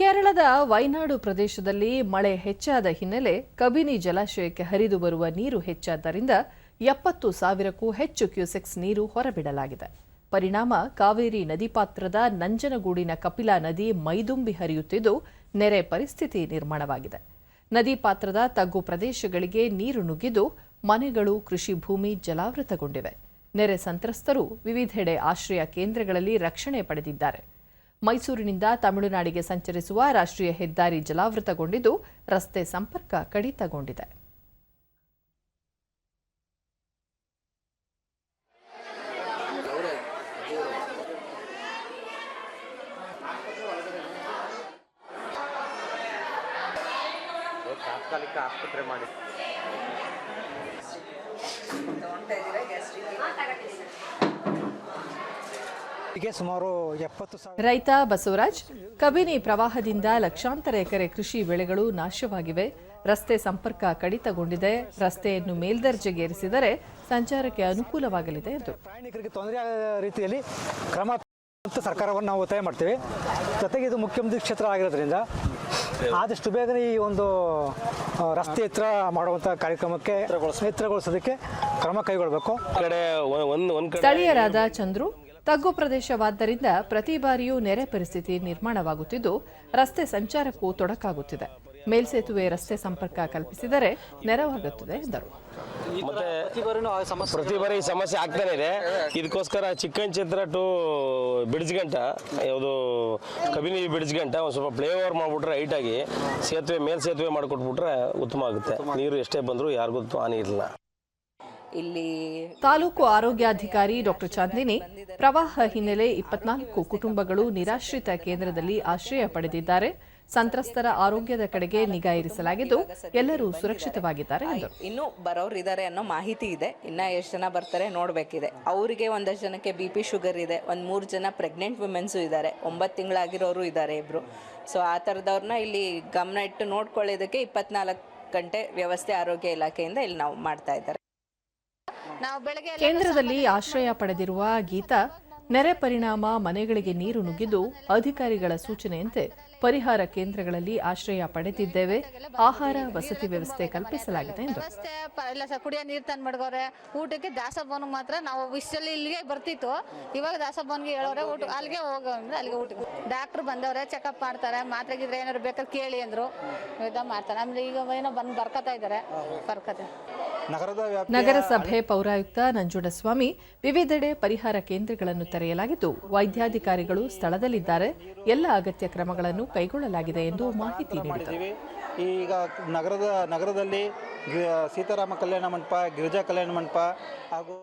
ಕೇರಳದ ವೈನಾಡು ಪ್ರದೇಶದಲ್ಲಿ ಮಳೆ ಹೆಚ್ಚಾದ ಹಿನ್ನೆಲೆ ಕಬಿನಿ ಜಲಾಶಯಕ್ಕೆ ಹರಿದು ಬರುವ ನೀರು ಹೆಚ್ಚಾದ್ದರಿಂದ ಎಪ್ಪತ್ತು ಸಾವಿರಕ್ಕೂ ಹೆಚ್ಚು ಕ್ಯೂಸೆಕ್ಸ್ ನೀರು ಹೊರಬಿಡಲಾಗಿದೆ. ಪರಿಣಾಮ ಕಾವೇರಿ ನದಿ ಪಾತ್ರದ ನಂಜನಗೂಡಿನ ಕಪಿಲಾ ನದಿ ಮೈದುಂಬಿ ಹರಿಯುತ್ತಿದ್ದು ನೆರೆ ಪರಿಸ್ಥಿತಿ ನಿರ್ಮಾಣವಾಗಿದೆ. ನದಿ ಪಾತ್ರದ ತಗ್ಗು ಪ್ರದೇಶಗಳಿಗೆ ನೀರು ನುಗ್ಗಿದ್ದು ಮನೆಗಳು, ಕೃಷಿ ಭೂಮಿ ಜಲಾವೃತಗೊಂಡಿವೆ. ನೆರೆ ಸಂತ್ರಸ್ತರು ವಿವಿಧೆಡೆ ಆಶ್ರಯ ಕೇಂದ್ರಗಳಲ್ಲಿ ರಕ್ಷಣೆ ಪಡೆದಿದ್ದಾರೆ. ಮೈಸೂರಿನಿಂದ ತಮಿಳುನಾಡಿಗೆ ಸಂಚರಿಸುವ ರಾಷ್ಟ್ರೀಯ ಹೆದ್ದಾರಿ ಜಲಾವೃತಗೊಂಡಿದ್ದು ರಸ್ತೆ ಸಂಪರ್ಕ ಕಡಿತಗೊಂಡಿದೆ. ತಾತ್ಕಾಲಿಕ ಆಸ್ಪತ್ರೆ ಮಾಡಿ. ಸುಮಾರು ಎಪ್ಪತ್ತು ರೈತ ಬಸವರಾಜ್ ಕಬಿನಿ ಪ್ರವಾಹದಿಂದ ಲಕ್ಷಾಂತರ ಎಕರೆ ಕೃಷಿ ಬೆಳೆಗಳು ನಾಶವಾಗಿವೆ. ರಸ್ತೆ ಸಂಪರ್ಕ ಕಡಿತಗೊಂಡಿದೆ. ರಸ್ತೆಯನ್ನು ಮೇಲ್ದರ್ಜೆಗೇರಿಸಿದರೆ ಸಂಚಾರಕ್ಕೆ ಅನುಕೂಲವಾಗಲಿದೆ ಎಂದು. ಪ್ರಯಾಣಿಕರಿಗೆ ತೊಂದರೆ ರೀತಿಯಲ್ಲಿ ಕ್ರಮ ಅಂತ ಸರ್ಕಾರವನ್ನು ನಾವು ಒತ್ತಾಯ ಮಾಡ್ತೀವಿ. ಜೊತೆಗೆ ಇದು ಮುಖ್ಯಮಂತ್ರಿ ಕ್ಷೇತ್ರ ಆಗಿರೋದ್ರಿಂದ ಆದಷ್ಟು ಬೇಗನೆ ಈ ಒಂದು ರಸ್ತೆ ಎತ್ತರ ಮಾಡುವಂಥ ಕಾರ್ಯಕ್ರಮಕ್ಕೆ ಎತ್ತರಗೊಳಿಸೋದಕ್ಕೆ ಕ್ರಮ ಕೈಗೊಳ್ಳಬೇಕು. ಸ್ಥಳೀಯರಾದ ಚಂದ್ರು ತಗ್ಗು ಪ್ರದೇಶವಾದ್ದರಿಂದ ಪ್ರತಿ ಬಾರಿಯೂ ನೆರೆ ಪರಿಸ್ಥಿತಿ ನಿರ್ಮಾಣವಾಗುತ್ತಿದ್ದು, ರಸ್ತೆ ಸಂಚಾರಕ್ಕೂ ತೊಡಕಾಗುತ್ತಿದೆ. ಮೇಲ್ಸೇತುವೆ ರಸ್ತೆ ಸಂಪರ್ಕ ಕಲ್ಪಿಸಿದರೆ ನೆರವಾಗುತ್ತದೆ ಎಂದರು. ಪ್ರತಿ ಬಾರಿ ಸಮಸ್ಯೆ ಆಗ್ತಾನೆ ಇದೆ. ಇದಕ್ಕೋಸ್ಕರ ಚಿಕ್ಕಂಚಿತ್ರ ಟು ಬಿಡ್ಸ್ಗಂಟ ಯಾವುದು ಕಬಿನಿ ಬಿಡ್ಸ್ಗಂಟ ಒಂದು ಸ್ವಲ್ಪ ಫ್ಲೇ ಓವರ್ ಮಾಡಿಬಿಟ್ರೆ ಹೈಟ್ ಆಗಿ, ಸೇತುವೆ, ಮೇಲ್ಸೇತುವೆ ಮಾಡಿಕೊಟ್ಬಿಟ್ರೆ ಉತ್ತಮ ಆಗುತ್ತೆ. ನೀರು ಎಷ್ಟೇ ಬಂದರೂ ಯಾರಿಗೂ ಹಾನಿ ಇರಲ್ಲ ಇಲ್ಲಿ ತಾಲೂಕು ಆರೋಗ್ಯಾಧಿಕಾರಿ ಡಾಕ್ಟರ್ ಚಾಂದಿನಿ ಪ್ರವಾಹ ಹಿನ್ನೆಲೆ ಇಪ್ಪತ್ನಾಲ್ಕು ಕುಟುಂಬಗಳು ನಿರಾಶ್ರಿತ ಕೇಂದ್ರದಲ್ಲಿ ಆಶ್ರಯ ಪಡೆದಿದ್ದಾರೆ. ಸಂತ್ರಸ್ತರ ಆರೋಗ್ಯದ ಕಡೆಗೆ ನಿಗಾ ಇರಿಸಲಾಗಿದ್ದು ಎಲ್ಲರೂ ಸುರಕ್ಷಿತವಾಗಿದ್ದಾರೆ ಇನ್ನು ಬರೋರು ಇದ್ದಾರೆ ಅನ್ನೋ ಮಾಹಿತಿ ಇದೆ. ಇನ್ನ ಎಷ್ಟು ಜನ ಬರ್ತಾರೆ ನೋಡಬೇಕಿದೆ. ಅವರಿಗೆ ಒಂದಷ್ಟು ಜನಕ್ಕೆ ಬಿ ಪಿ ಶುಗರ್ ಇದೆ. ಒಂದು ಮೂರು ಜನ ಪ್ರೆಗ್ನೆಂಟ್ ವುಮೆನ್ಸು ಇದ್ದಾರೆ. ಒಂಬತ್ತು ತಿಂಗಳಾಗಿರೋರು ಇದ್ದಾರೆ ಇಬ್ರು. ಸೊ ಆ ಥರದವ್ರನ್ನ ಇಲ್ಲಿ ಗಮನ ಇಟ್ಟು ನೋಡ್ಕೊಳ್ಳೋದಕ್ಕೆ ಇಪ್ಪತ್ನಾಲ್ಕು ಗಂಟೆ ವ್ಯವಸ್ಥೆ ಆರೋಗ್ಯ ಇಲಾಖೆಯಿಂದ ಇಲ್ಲಿ ನಾವು ಮಾಡ್ತಾ ಇದ್ದಾರೆ. ಕೇಂದ್ರದಲ್ಲಿ ಆಶ್ರಯ ಪಡೆದಿರುವ ಗೀತಾ ನೆರೆ ಪರಿಣಾಮ ಮನೆಗಳಿಗೆ ನೀರು ನುಗ್ಗಿದ್ದು ಅಧಿಕಾರಿಗಳ ಸೂಚನೆಯಂತೆ ಪರಿಹಾರ ಕೇಂದ್ರಗಳಲ್ಲಿ ಆಶ್ರಯ ಪಡೆದಿದ್ದೇವೆ. ಆಹಾರ ವಸತಿ ವ್ಯವಸ್ಥೆ ಕಲ್ಪಿಸಲಾಗಿದೆ ಎಂದು. ಕುಡಿಯೋ ನೀರು ತಂದು ಮಡ್ಗವ್ರೆ ಊಟಕ್ಕೆ ದಾಸಪ್ಪನ ಮಾತ್ರ ನಾವು ವಿಶ್ವಲ್ಲಿ ಇಲ್ಲಿಗೆ ಬರ್ತಿತ್ತು. ಇವಾಗ ದಾಸಭವನ್ಗೆ ಹೇಳೋರೆ ಊಟ ಅಲ್ಲಿಗೆ ಹೋಗೋ ಅಂದ್ರೆ ಅಲ್ಲಿಗೆ ಊಟಕ್ಕೆ ಡಾಕ್ಟ್ರು ಬಂದವ್ರೆ ಚೆಕಪ್ ಮಾಡ್ತಾರೆ ಮಾತ್ರೆ ಗಿದ್ರೆ ಏನಾದ್ರು ಬೇಕಾದ್ರೆ ಕೇಳಿ ಅಂದ್ರು. ಇದ ಮಾಡ್ತಾರೆ. ಅಂದ್ರೆ ಈಗ ಏನೋ ಬಂದು ಬರ್ಕತಾ ಇದ್ದಾರೆ. ಬರ್ಕತೆ ನಗರಸಭೆ ಪೌರಾಯುಕ್ತ ನಂಜುಂಡಸ್ವಾಮಿ ವಿವಿಧೆಡೆ ಪರಿಹಾರ ಕೇಂದ್ರಗಳನ್ನು ತೆರೆಯಲಾಗಿದ್ದು ವೈದ್ಯಾಧಿಕಾರಿಗಳು ಸ್ಥಳದಲ್ಲಿದ್ದಾರೆ. ಎಲ್ಲ ಅಗತ್ಯ ಕ್ರಮಗಳನ್ನು ಕೈಗೊಳ್ಳಲಾಗಿದೆ ಎಂದು ಮಾಹಿತಿ ನೀಡಿದರು. ಈಗ ನಗರದ ನಗರದಲ್ಲಿ ಸೀತಾರಾಮ ಕಲ್ಯಾಣ ಮಂಟಪ ಗಿರಿಜಾ ಕಲ್ಯಾಣ ಮಂಟಪ ಹಾಗೂ